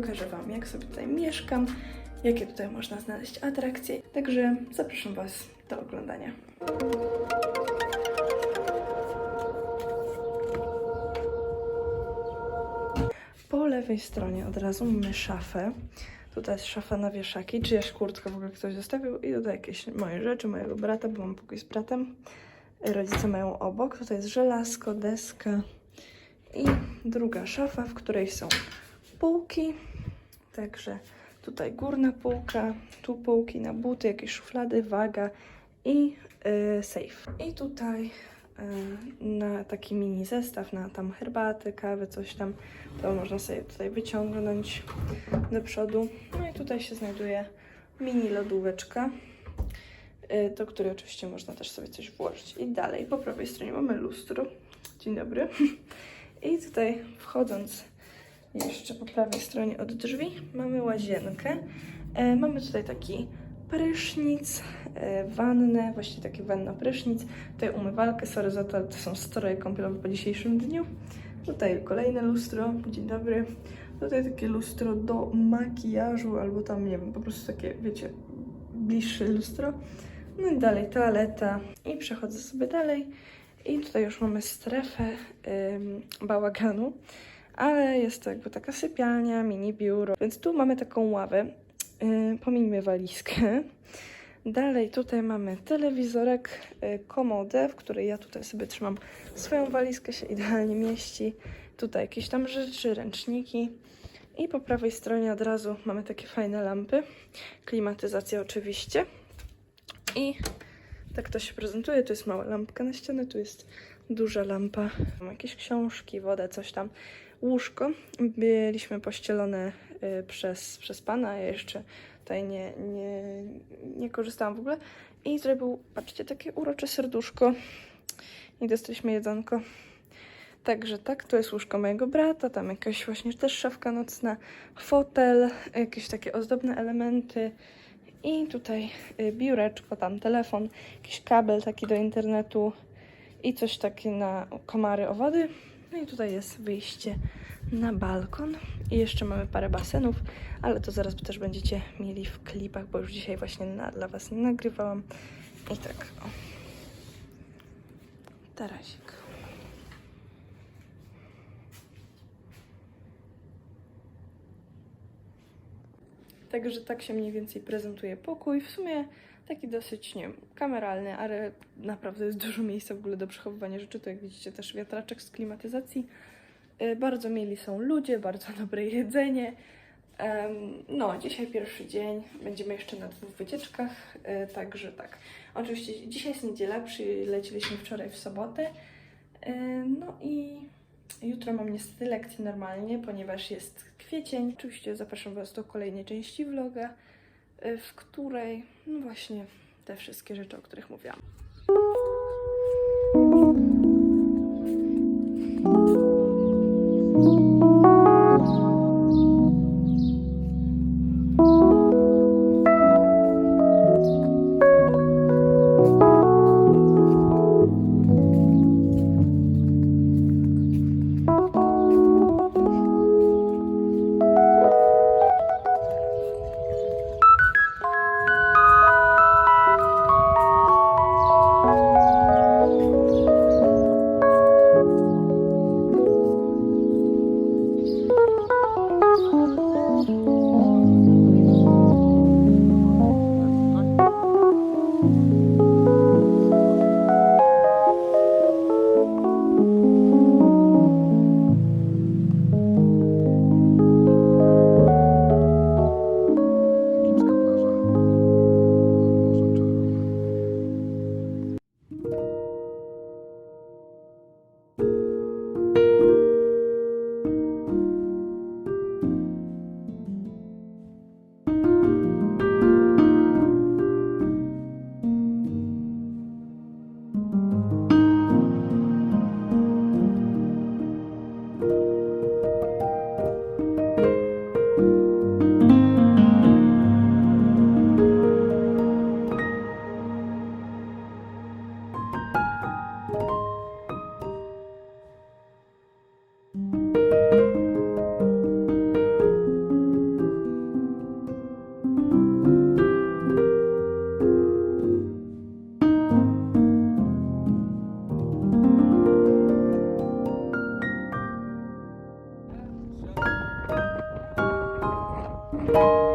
pokażę Wam, jak sobie tutaj mieszkam, jakie tutaj można znaleźć atrakcje. Także zapraszam Was do oglądania. Po lewej stronie od razu mamy szafę. Tutaj jest szafa na wieszaki, czyjaś kurtka w ogóle ktoś zostawił i tutaj jakieś moje rzeczy, mojego brata, bo mam pokój z bratem. Rodzice mają obok. Tutaj jest żelazko, deska i druga szafa, w której są półki. Także tutaj górna półka, tu półki na buty, jakieś szuflady, waga i yy, safe. I tutaj yy, na taki mini zestaw, na tam herbatę, kawę, coś tam, to można sobie tutaj wyciągnąć do przodu. No i tutaj się znajduje mini lodóweczka, y, do której oczywiście można też sobie coś włożyć. I dalej po prawej stronie mamy lustro. Dzień dobry. I tutaj wchodząc jeszcze po prawej stronie od drzwi mamy łazienkę. E, mamy tutaj taki prysznic, e, wannę, właściwie taki wanna-prysznic. Tutaj umywalkę, sorry za to, to są stroje kąpielowe po dzisiejszym dniu. Tutaj kolejne lustro, dzień dobry. Tutaj takie lustro do makijażu, albo tam, nie wiem, po prostu takie, wiecie, bliższe lustro. No i dalej toaleta. I przechodzę sobie dalej. I tutaj już mamy strefę ym, bałaganu, ale jest to jakby taka sypialnia, mini biuro. Więc tu mamy taką ławę. Yy, pomińmy walizkę. Dalej tutaj mamy telewizorek, y, komodę, w której ja tutaj sobie trzymam swoją walizkę, się idealnie mieści. Tutaj jakieś tam rzeczy, ręczniki. I po prawej stronie od razu mamy takie fajne lampy. Klimatyzacja oczywiście. I tak to się prezentuje. Tu jest mała lampka na ścianę, tu jest duża lampa. Mam jakieś książki, wodę, coś tam. Łóżko. Byliśmy pościelone y, przez, przez pana. Ja jeszcze tutaj nie, nie, nie korzystałam w ogóle. I zrobił, patrzcie, takie urocze serduszko. I dostaliśmy jedzonko. Także tak, to jest łóżko mojego brata, tam jakaś właśnie też szafka nocna, fotel, jakieś takie ozdobne elementy i tutaj y, biureczko, tam telefon, jakiś kabel taki do internetu i coś takie na komary, owady. No i tutaj jest wyjście na balkon i jeszcze mamy parę basenów, ale to zaraz też będziecie mieli w klipach, bo już dzisiaj właśnie na, dla Was nagrywałam. I tak, o. Tarazik. Także tak się mniej więcej prezentuje pokój. W sumie taki dosyć, nie wiem, kameralny, ale naprawdę jest dużo miejsca w ogóle do przechowywania rzeczy. To jak widzicie też wiatraczek z klimatyzacji. Y, Bardzo mieli są ludzie, bardzo dobre jedzenie. No, dzisiaj pierwszy dzień. Będziemy jeszcze na dwóch wycieczkach, y, także tak. Oczywiście dzisiaj jest niedziela, przyleciliśmy wczoraj w sobotę. Y, No i Jutro mam niestety lekcję normalnie, ponieważ jest kwiecień. Oczywiście zapraszam Was do kolejnej części vloga, w której, no właśnie, te wszystkie rzeczy, o których mówiłam. you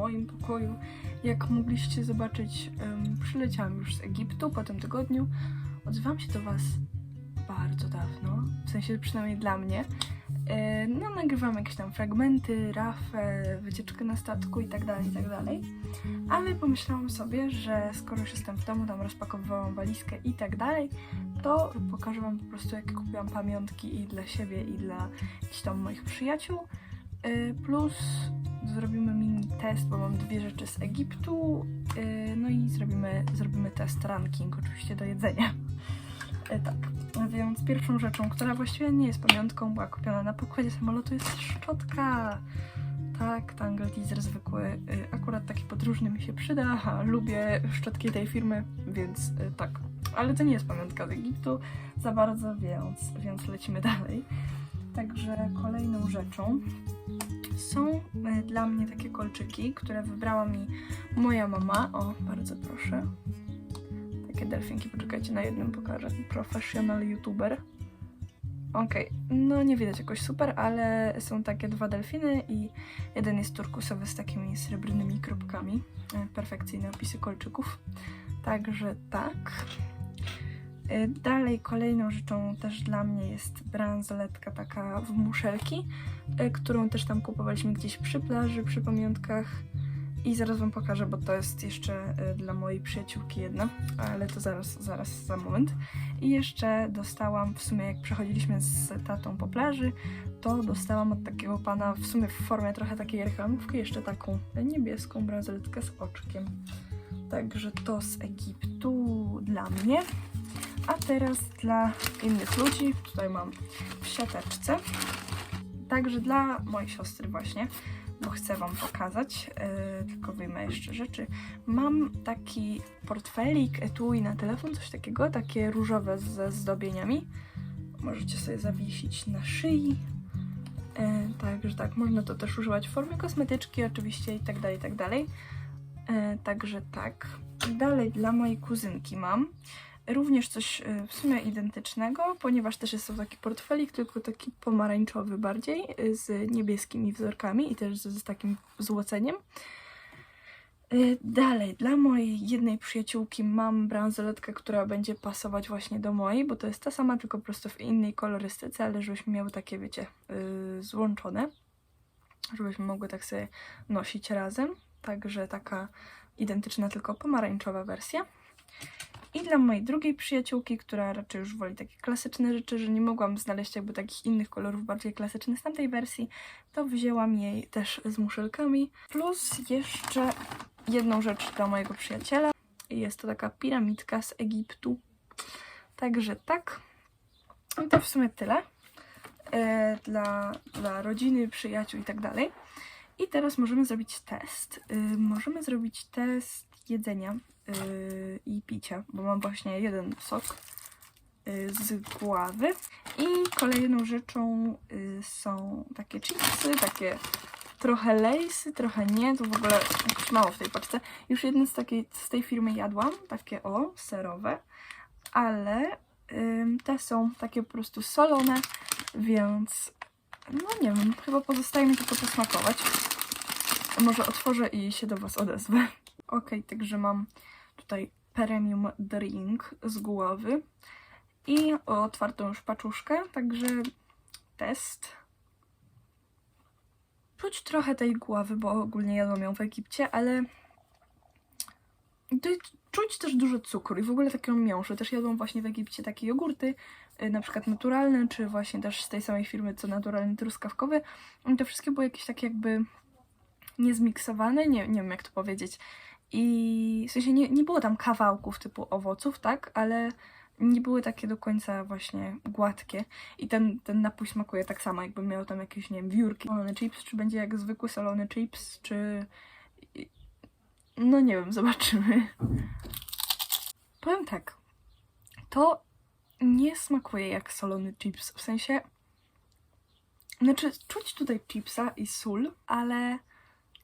moim pokoju. Jak mogliście zobaczyć, przyleciałam już z Egiptu po tym tygodniu. Odzywam się do Was bardzo dawno, w sensie przynajmniej dla mnie. E, No, nagrywam jakieś tam fragmenty, rafę, wycieczkę na statku i tak dalej, i tak. Ale pomyślałam sobie, że skoro już jestem w domu, tam rozpakowywałam walizkę i tak to pokażę Wam po prostu, jakie kupiłam pamiątki i dla siebie, i dla jakichś tam moich przyjaciół. Y, Plus zrobimy mini test, bo mam dwie rzeczy z Egiptu. y, No i zrobimy, zrobimy test ranking, oczywiście do jedzenia. Y, Tak, więc pierwszą rzeczą, która właściwie nie jest pamiątką, była kupiona na pokładzie samolotu, jest szczotka. Tak, Tangle Teaser zwykły. y, Akurat taki podróżny mi się przyda. a Lubię szczotki tej firmy, więc y, tak. Ale to nie jest pamiątka z Egiptu za bardzo, więc, więc lecimy dalej. Także kolejną rzeczą są e, dla mnie takie kolczyki, które wybrała mi moja mama. O, bardzo proszę. Takie delfinki, poczekajcie, na jednym pokażę. Professional YouTuber. Okej, no nie widać jakoś super, ale są takie dwa delfiny i jeden jest turkusowy z takimi srebrnymi kropkami. E, Perfekcyjne opisy kolczyków. Także tak. E, Dalej kolejną rzeczą też dla mnie jest bransoletka taka w muszelki, e, którą też tam kupowaliśmy gdzieś przy plaży, przy pamiątkach. I zaraz wam pokażę, bo to jest jeszcze e, dla mojej przyjaciółki jedna, ale to zaraz, zaraz, za moment. I jeszcze dostałam, w sumie jak przechodziliśmy z tatą po plaży, to dostałam od takiego pana, w sumie w formie trochę takiej reklamówki, jeszcze taką niebieską bransoletkę z oczkiem. Także to z Egiptu dla mnie. A teraz dla innych ludzi, tutaj mam w siateczce. Także dla mojej siostry właśnie, bo chcę Wam pokazać, yy, tylko wyjmę jeszcze rzeczy. Mam taki portfelik, etui na telefon, coś takiego, takie różowe ze zdobieniami. Możecie sobie zawiesić na szyi. Yy, także tak, można to też używać w formie kosmetyczki oczywiście i tak dalej, i tak dalej. Yy, także tak. Dalej dla mojej kuzynki mam również coś e, w sumie identycznego, ponieważ też jest to taki portfelik, tylko taki pomarańczowy bardziej, e, z niebieskimi wzorkami i też z, z takim złoceniem. E, Dalej, dla mojej jednej przyjaciółki mam bransoletkę, która będzie pasować właśnie do mojej, bo to jest ta sama, tylko po prostu w innej kolorystyce, ale żebyśmy miały takie, wiecie, złączone, żebyśmy mogły tak sobie nosić razem. Także taka identyczna, tylko pomarańczowa wersja. I dla mojej drugiej przyjaciółki, która raczej już woli takie klasyczne rzeczy, że nie mogłam znaleźć jakby takich innych kolorów bardziej klasycznych z tamtej wersji, to wzięłam jej też z muszelkami. Plus jeszcze jedną rzecz dla mojego przyjaciela. Jest to taka piramidka z Egiptu. Także tak. I to w sumie tyle. E, dla, dla rodziny, przyjaciół i tak dalej. I teraz możemy zrobić test. Y, możemy zrobić test jedzenia i picia, bo mam właśnie jeden sok y, z gławy. I kolejną rzeczą y, są takie chipsy, takie trochę lejsy, trochę nie. Tu w ogóle jakoś mało w tej paczce. Już jedne z, takiej, z tej firmy jadłam, takie o, serowe, ale te są takie po prostu solone, więc no nie wiem, chyba pozostaje mi tylko posmakować. Może otworzę i się do Was odezwę. Ok, także mam tutaj premium drink z głowy i otwartą już paczuszkę, także test. Czuć trochę tej głowy, bo ogólnie jadłam ją w Egipcie, ale czuć też dużo cukru i w ogóle taką miąższę. Też jadłam właśnie w Egipcie takie jogurty, y, na przykład naturalne, czy właśnie też z tej samej firmy co naturalny truskawkowy. I to wszystkie były jakieś takie jakby niezmiksowane, nie, nie wiem jak to powiedzieć. I w sensie nie, nie było tam kawałków typu owoców, tak, ale nie były takie do końca właśnie gładkie. I ten, ten napój smakuje tak samo, jakby miał tam jakieś, nie wiem, wiórki. Solony chips, czy będzie jak zwykły solony chips, czy... No nie wiem, zobaczymy. Powiem tak, to nie smakuje jak solony chips, w sensie... Znaczy, czuć tutaj chipsa i sól, ale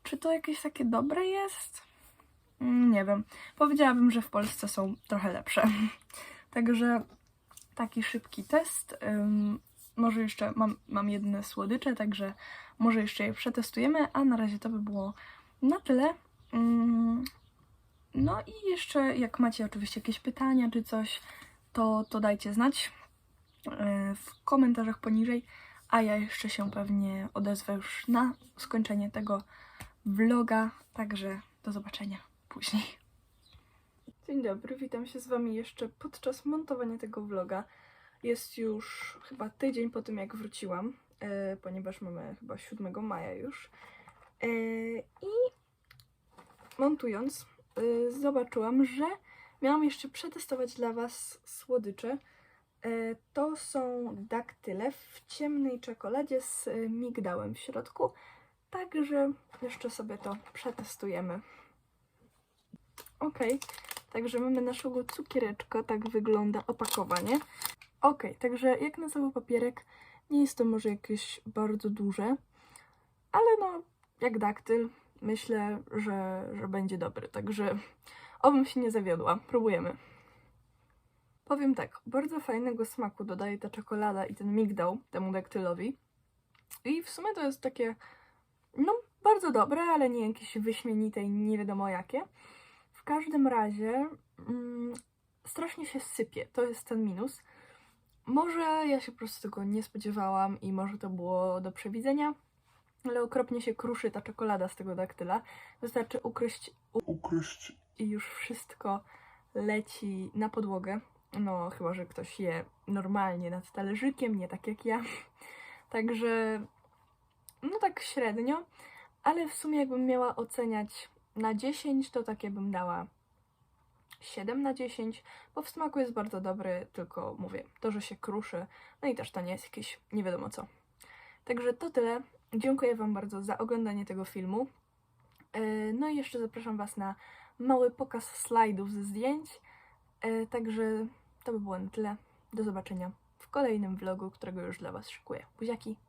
czy to jakieś takie dobre jest? Mm, Nie wiem. Powiedziałabym, że w Polsce są trochę lepsze. Także taki szybki test. Może jeszcze mam, mam jedne słodycze, także może jeszcze je przetestujemy, a na razie to by było na tyle. Ym, no i jeszcze jak macie oczywiście jakieś pytania czy coś, to, to dajcie znać yy, w komentarzach poniżej, a ja jeszcze się pewnie odezwę już na skończenie tego vloga, także do zobaczenia później. Dzień dobry, witam się z Wami jeszcze podczas montowania tego vloga. Jest już chyba tydzień po tym, jak wróciłam, e, ponieważ mamy chyba 7 maja już. E, I montując, e, zobaczyłam, że miałam jeszcze przetestować dla Was słodycze. E, to są daktyle w ciemnej czekoladzie z migdałem w środku. Także jeszcze sobie to przetestujemy. Ok, także mamy naszego cukiereczka, tak wygląda opakowanie. Ok, także jak na cały papierek, nie jest to może jakieś bardzo duże, ale no, jak daktyl, myślę, że, że będzie dobry, także obym się nie zawiodła. Próbujemy. Powiem tak, bardzo fajnego smaku dodaje ta czekolada i ten migdał temu daktylowi. I w sumie to jest takie no, bardzo dobre, ale nie jakieś wyśmienite i nie wiadomo jakie. W każdym razie mm, strasznie się sypie. To jest ten minus. Może ja się po prostu tego nie spodziewałam i może to było do przewidzenia, ale okropnie się kruszy ta czekolada z tego daktyla. Wystarczy ukryć Ukryść i już wszystko leci na podłogę. No, chyba, że ktoś je normalnie nad talerzykiem, nie tak jak ja. Także, no tak średnio, ale w sumie jakbym miała oceniać na 10, to takie bym dała 7 na 10, bo w smaku jest bardzo dobry, tylko mówię, to, że się kruszy, no i też to nie jest jakieś nie wiadomo co. Także to tyle. Dziękuję Wam bardzo za oglądanie tego filmu. Yy, No i jeszcze zapraszam Was na mały pokaz slajdów ze zdjęć. E, Także to by było na tyle. Do zobaczenia w kolejnym vlogu, którego już dla Was szykuję. Buziaki!